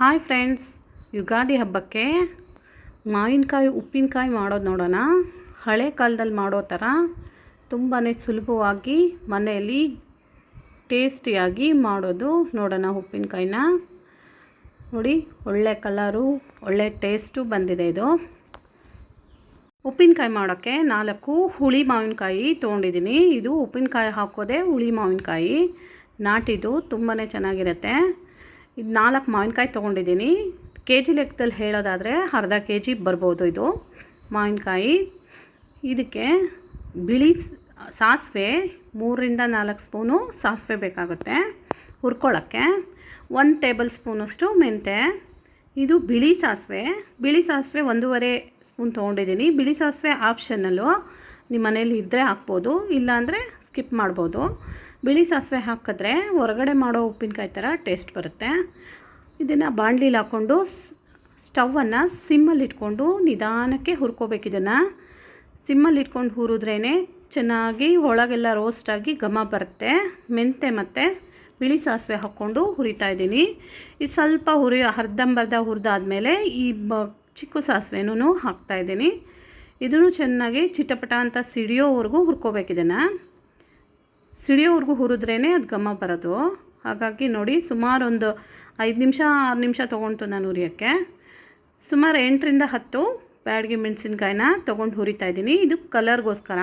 Hi friends Ugadi ಹಬ್ಬಕ್ಕೆ ಮಾವಿನಕಾಯಿ, ಉಪ್ಪಿನಕಾಯಿ ಮಾಡೋದು ನೋಡೋಣ. ಹಳೆ ಕಾಲದಲ್ಲಿ ಮಾಡೋ ಥರ ತುಂಬಾ ಸುಲಭವಾಗಿ ಮನೆಯಲ್ಲಿ ಟೇಸ್ಟಿಯಾಗಿ ಮಾಡೋದು ನೋಡೋಣ ಉಪ್ಪಿನಕಾಯಿನ. ನೋಡಿ, ಒಳ್ಳೆ ಕಲರು, ಒಳ್ಳೆ ಟೇಸ್ಟು ಬಂದಿದೆ ಇದು. ಉಪ್ಪಿನಕಾಯಿ ಮಾಡೋಕ್ಕೆ ನಾಲ್ಕು ಹುಳಿ ಮಾವಿನಕಾಯಿ ತೊಗೊಂಡಿದ್ದೀನಿ. ಇದು ಉಪ್ಪಿನಕಾಯಿ ಹಾಕೋದೆ ಹುಳಿ ಮಾವಿನಕಾಯಿ. ನಾಟಿದು ತುಂಬಾ ಚೆನ್ನಾಗಿರುತ್ತೆ. ಇದು ನಾಲ್ಕು ಮಾವಿನಕಾಯಿ ತೊಗೊಂಡಿದ್ದೀನಿ. ಕೆ ಜಿ ಲೆಕ್ಕದಲ್ಲಿ ಹೇಳೋದಾದರೆ ಅರ್ಧ ಕೆ ಜಿ ಬರ್ಬೋದು ಇದು ಮಾವಿನಕಾಯಿ. ಇದಕ್ಕೆ ಬಿಳಿ ಸಾಸಿವೆ ಮೂರರಿಂದ ನಾಲ್ಕು ಸ್ಪೂನು ಸಾಸಿವೆ ಬೇಕಾಗುತ್ತೆ ಹುರ್ಕೊಳ್ಳೋಕ್ಕೆ. ಒಂದು ಟೇಬಲ್ ಸ್ಪೂನಷ್ಟು ಮೆಂತೆ ಇದು ಬಿಳಿ ಸಾಸಿವೆ. ಬಿಳಿ ಸಾಸಿವೆ ಒಂದೂವರೆ ಸ್ಪೂನ್ ತೊಗೊಂಡಿದ್ದೀನಿ. ಬಿಳಿ ಸಾಸಿವೆ ಆಪ್ಷನಲ್ಲು ನಿಮ್ಮ ಮನೇಲಿ ಇದ್ದರೆ ಹಾಕ್ಬೋದು, ಇಲ್ಲಾಂದರೆ ಸ್ಕಿಪ್ ಮಾಡ್ಬೋದು. ಬಿಳಿ ಸಾಸಿವೆ ಹಾಕಿದ್ರೆ ಹೊರಗಡೆ ಮಾಡೋ ಉಪ್ಪಿನಕಾಯಿ ಥರ ಟೇಸ್ಟ್ ಬರುತ್ತೆ. ಇದನ್ನು ಬಾಣಲಿಲಿ ಹಾಕ್ಕೊಂಡು ಸ್ಟವನ್ನು ಸಿಮ್ಮಲ್ಲಿ ಇಟ್ಕೊಂಡು ನಿಧಾನಕ್ಕೆ ಹುರ್ಕೋಬೇಕು ಇದನ್ನು. ಸಿಮ್ಮಲ್ಲಿ ಇಟ್ಕೊಂಡು ಹುರಿದ್ರೇ ಚೆನ್ನಾಗಿ ಒಳಗೆಲ್ಲ ರೋಸ್ಟಾಗಿ ಘಮ ಬರುತ್ತೆ. ಮೆಂತೆ ಮತ್ತು ಬಿಳಿ ಸಾಸಿವೆ ಹಾಕ್ಕೊಂಡು ಹುರಿತಾ ಇದ್ದೀನಿ. ಇದು ಸ್ವಲ್ಪ ಹುರಿ ಅರ್ಧಂಬರ್ಧ ಹುರಿದಾದ್ಮೇಲೆ ಈ ಬ, ಚಿಕ್ಕ ಸಾಸಿವೆನೂ ಹಾಕ್ತಾಯಿದ್ದೀನಿ ಇದನ್ನು ಚೆನ್ನಾಗಿ ಚಿಟಪಟ ಅಂತ ಸಿಡಿಯೋವರೆಗೂ ಹುರ್ಕೋಬೇಕು ಇದನ್ನು. ಸಿಡಿಯೋವರೆಗೂ ಹುರಿದ್ರೇ ಅದು ಘಮ ಬರೋದು. ಹಾಗಾಗಿ ನೋಡಿ, ಸುಮಾರು ಒಂದು ಐದು ನಿಮಿಷ, ಆರು ನಿಮಿಷ ತೊಗೊಳ್ತು ನಾನು ಹುರಿಯೋಕ್ಕೆ ಸುಮಾರು ಎಂಟರಿಂದ ಹತ್ತು ಬ್ಯಾಡ್ಗೆ ಮೆಣಸಿನ್ಕಾಯಿನ ತೊಗೊಂಡು ಹುರಿತಾ ಇದ್ದೀನಿ. ಇದು ಕಲರ್ಗೋಸ್ಕರ.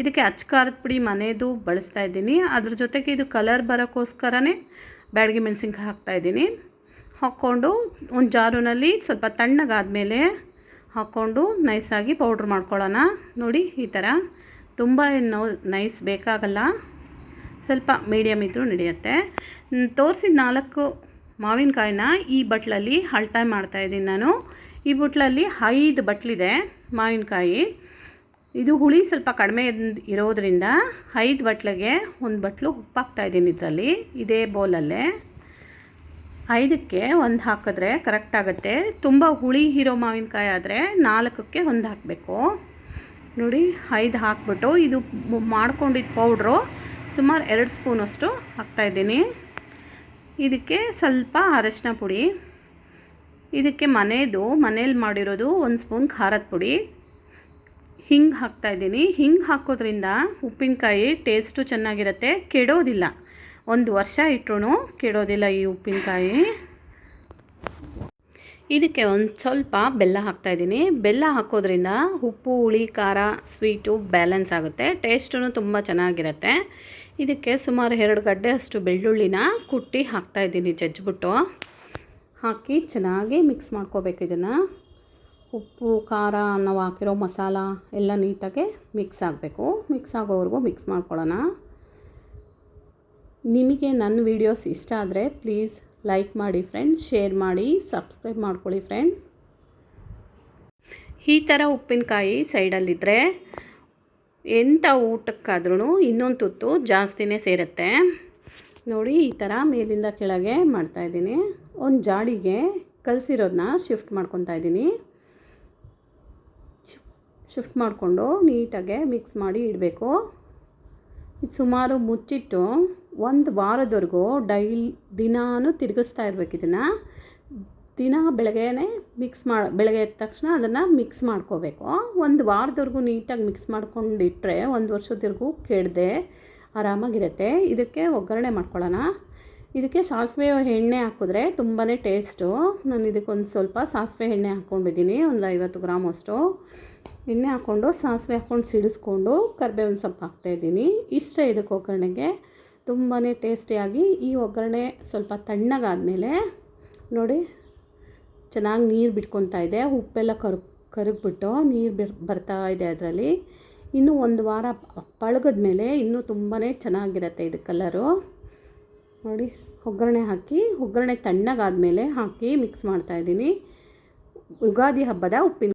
ಇದಕ್ಕೆ ಅಚ್ಕಾರದ ಪುಡಿ ಮನೆಯದು ಬಳಸ್ತಾ ಇದ್ದೀನಿ. ಅದ್ರ ಜೊತೆಗೆ ಇದು ಕಲರ್ ಬರೋಕ್ಕೋಸ್ಕರನೇ ಬ್ಯಾಡಗಿ ಮೆಣಸಿನ್ಕಾಯಿ ಹಾಕ್ತಾಯಿದ್ದೀನಿ ಹಾಕ್ಕೊಂಡು ಒಂದು ಜಾರುನಲ್ಲಿ ಸ್ವಲ್ಪ ತಣ್ಣಗಾದಮೇಲೆ ಹಾಕ್ಕೊಂಡು ನೈಸಾಗಿ ಪೌಡ್ರ್ ಮಾಡ್ಕೊಳ್ಳೋಣ. ನೋಡಿ, ಈ ಥರ ತುಂಬ ಏನು ನೈಸ್ ಬೇಕಾಗಲ್ಲ. ಸ್ವಲ್ಪ ಮೀಡಿಯಮ್ ಇದ್ದರೂ ನಡೆಯುತ್ತೆ. ತೋರಿಸಿದ ನಾಲ್ಕು ಮಾವಿನಕಾಯಿನ ಈ ಬಟ್ಲಲ್ಲಿ ಅಳ್ತಾ ಮಾಡ್ತಾಯಿದ್ದೀನಿ ನಾನು. ಈ ಬಟ್ಲಲ್ಲಿ ಐದು ಬಟ್ಲಿದೆ ಮಾವಿನಕಾಯಿ. ಇದು ಹುಳಿ ಸ್ವಲ್ಪ ಕಡಿಮೆ ಇರೋದರಿಂದ ಐದು ಬಟ್ಲಿಗೆ ಒಂದು ಬಟ್ಲು ಉಪ್ಪಾಕ್ತಾ ಹಾಕ್ತಾಯಿದ್ದೀನಿ ಇದರಲ್ಲಿ, ಇದೇ ಬೌಲಲ್ಲೇ. ಐದಕ್ಕೆ ಒಂದು ಹಾಕಿದ್ರೆ ಕರೆಕ್ಟ್ ಆಗುತ್ತೆ. ತುಂಬ ಹುಳಿ ಇರೋ ಮಾವಿನಕಾಯಿ ಆದರೆ ನಾಲ್ಕಕ್ಕೆ ಒಂದು ಹಾಕಬೇಕು. ನೋಡಿ, ಐದು ಹಾಕ್ಬಿಟ್ಟು ಇದು ಮಾಡ್ಕೊಂಡಿದ್ದ ಪೌಡ್ರು ಸುಮಾರು ಎರಡು ಸ್ಪೂನಷ್ಟು ಹಾಕ್ತಾಯಿದ್ದೀನಿ ಇದಕ್ಕೆ ಸ್ವಲ್ಪ ಅರಶಿನ ಪುಡಿ, ಇದಕ್ಕೆ ಮನೆಯದು ಮನೇಲಿ ಮಾಡಿರೋದು ಒಂದು ಸ್ಪೂನ್ ಖಾರದ ಪುಡಿ. ಹಿಂಗೆ ಹಾಕ್ತಾಯಿದ್ದೀನಿ ಹಿಂಗೆ ಹಾಕೋದ್ರಿಂದ ಉಪ್ಪಿನಕಾಯಿ ಟೇಸ್ಟು ಚೆನ್ನಾಗಿರುತ್ತೆ, ಕೆಡೋದಿಲ್ಲ. ಒಂದು ವರ್ಷ ಇಟ್ಟರು ಕೆಡೋದಿಲ್ಲ ಈ ಉಪ್ಪಿನಕಾಯಿ. ಇದಕ್ಕೆ ಒಂದು ಸ್ವಲ್ಪ ಬೆಲ್ಲ ಹಾಕ್ತಾಯಿದ್ದೀನಿ ಬೆಲ್ಲ ಹಾಕೋದ್ರಿಂದ ಉಪ್ಪು, ಹುಳಿ, ಖಾರ, ಸ್ವೀಟು ಬ್ಯಾಲೆನ್ಸ್ ಆಗುತ್ತೆ. ಟೇಸ್ಟೂ ತುಂಬ ಚೆನ್ನಾಗಿರುತ್ತೆ. ಇದಕ್ಕೆ ಸುಮಾರು ಎರಡು ಗಡ್ಡೆ ಅಷ್ಟು ಬೆಳ್ಳುಳ್ಳಿನ ಕುಟ್ಟಿ ಹಾಕ್ತಾಯಿದ್ದೀನಿ ಜಜ್ಜಿಬಿಟ್ಟು. ಹಾಕಿ ಚೆನ್ನಾಗಿ ಮಿಕ್ಸ್ ಮಾಡ್ಕೋಬೇಕು ಇದನ್ನು. ಉಪ್ಪು, ಖಾರ ನಾವು ಹಾಕಿರೋ ಮಸಾಲ ಎಲ್ಲ ನೀಟಾಗಿ ಮಿಕ್ಸ್ ಆಗಬೇಕು. ಮಿಕ್ಸ್ ಆಗೋವರೆಗೂ ಮಿಕ್ಸ್ ಮಾಡ್ಕೊಳ್ಳೋಣ. ನಿಮಗೆ ನನ್ನ ವೀಡಿಯೋಸ್ ಇಷ್ಟ ಆದರೆ ಪ್ಲೀಸ್ ಲೈಕ್ ಮಾಡಿ ಫ್ರೆಂಡ್ಸ್ ಶೇರ್ ಮಾಡಿ ಸಬ್ಸ್ಕ್ರೈಬ್ ಮಾಡ್ಕೊಳ್ಳಿ ಫ್ರೆಂಡ್ ಈ ಥರ ಉಪ್ಪಿನಕಾಯಿ ಸೈಡಲ್ಲಿದ್ದರೆ ಎಂಥ ಊಟಕ್ಕಾದ್ರೂ ಇನ್ನೊಂದು ತುತ್ತು ಜಾಸ್ತಿನೇ ಸೇರುತ್ತೆ. ನೋಡಿ, ಈ ಥರ ಮೇಲಿಂದ ಕೆಳಗೆ ಮಾಡ್ತಾಯಿದ್ದೀನಿ ಒಂದು ಜಾಡಿಗೆ ಕಲಸಿರೋದನ್ನ ಶಿಫ್ಟ್ ಮಾಡ್ಕೊತಾ ಇದ್ದೀನಿ. ಶಿಫ್ಟ್ ಮಾಡಿಕೊಂಡು ನೀಟಾಗೆ ಮಿಕ್ಸ್ ಮಾಡಿ ಇಡಬೇಕು. ಇದು ಸುಮಾರು ಮುಚ್ಚಿಟ್ಟು ಒಂದು ವಾರದವರೆಗೂ ಡೈಲಿ ದಿನಾನು ತಿರುಗಿಸ್ತಾ ಇರಬೇಕು ಇದನ್ನು. ದಿನ ಬೆಳಗ್ಗೆನೇ ಮಿಕ್ಸ್ ಮಾಡಿ, ಬೆಳಗ್ಗೆ ಎದ್ದ ತಕ್ಷಣ ಅದನ್ನು ಮಿಕ್ಸ್ ಮಾಡ್ಕೋಬೇಕು. ಒಂದು ವಾರದವರೆಗೂ ನೀಟಾಗಿ ಮಿಕ್ಸ್ ಮಾಡ್ಕೊಂಡು ಇಟ್ಟರೆ ಒಂದು ವರ್ಷದವರೆಗೂ ಕೆಡದೆ ಆರಾಮಾಗಿರುತ್ತೆ. ಇದಕ್ಕೆ ಒಗ್ಗರಣೆ ಮಾಡ್ಕೊಳ್ಳೋಣ. ಇದಕ್ಕೆ ಸಾಸಿವೆ ಎಣ್ಣೆ ಹಾಕಿದ್ರೆ ತುಂಬಾ ಟೇಸ್ಟು ನಾನು ಇದಕ್ಕೊಂದು ಸ್ವಲ್ಪ ಸಾಸಿವೆ ಎಣ್ಣೆ ಹಾಕ್ಕೊಂಡಿದ್ದೀನಿ, ಒಂದು ಐವತ್ತು ಗ್ರಾಮ್ ಅಷ್ಟು. ಎಣ್ಣೆ ಹಾಕ್ಕೊಂಡು ಸಾಸಿವೆ ಹಾಕ್ಕೊಂಡು ಸಿಡಿಸ್ಕೊಂಡು ಕರಿಬೇವಿನ ಸೊಪ್ಪು ಹಾಕ್ತಾಯಿದ್ದೀನಿ ಇಷ್ಟ ಇದಕ್ಕೆ ಒಗ್ಗರಣೆಗೆ. ತುಂಬಾ ಟೇಸ್ಟಿಯಾಗಿ ಈ ಒಗ್ಗರಣೆ ಸ್ವಲ್ಪ ತಣ್ಣಗಾದಮೇಲೆ ನೋಡಿ, ಚೆನ್ನಾಗಿ ನೀರು ಬಿಟ್ಕೊತಾ ಇದೆ. ಉಪ್ಪೆಲ್ಲ ಕರು, ಕರಗ್ಬಿಟ್ಟು ನೀರು ಬರ್ತಾ ಇದೆ ಅದರಲ್ಲಿ. ಇನ್ನೂ ಒಂದು ವಾರ ಪಳಗದ ಮೇಲೆ ಇನ್ನೂ ತುಂಬಾ ಚೆನ್ನಾಗಿರುತ್ತೆ ಇದು ಕಲರು. ನೋಡಿ, ಒಗ್ಗರಣೆ ಹಾಕಿ, ಒಗ್ಗರಣೆ ತಣ್ಣಗಾದ ಮೇಲೆ ಹಾಕಿ ಮಿಕ್ಸ್ ಮಾಡ್ತಾಯಿದ್ದೀನಿ ಯುಗಾದಿ ಹಬ್ಬದ ಉಪ್ಪಿನ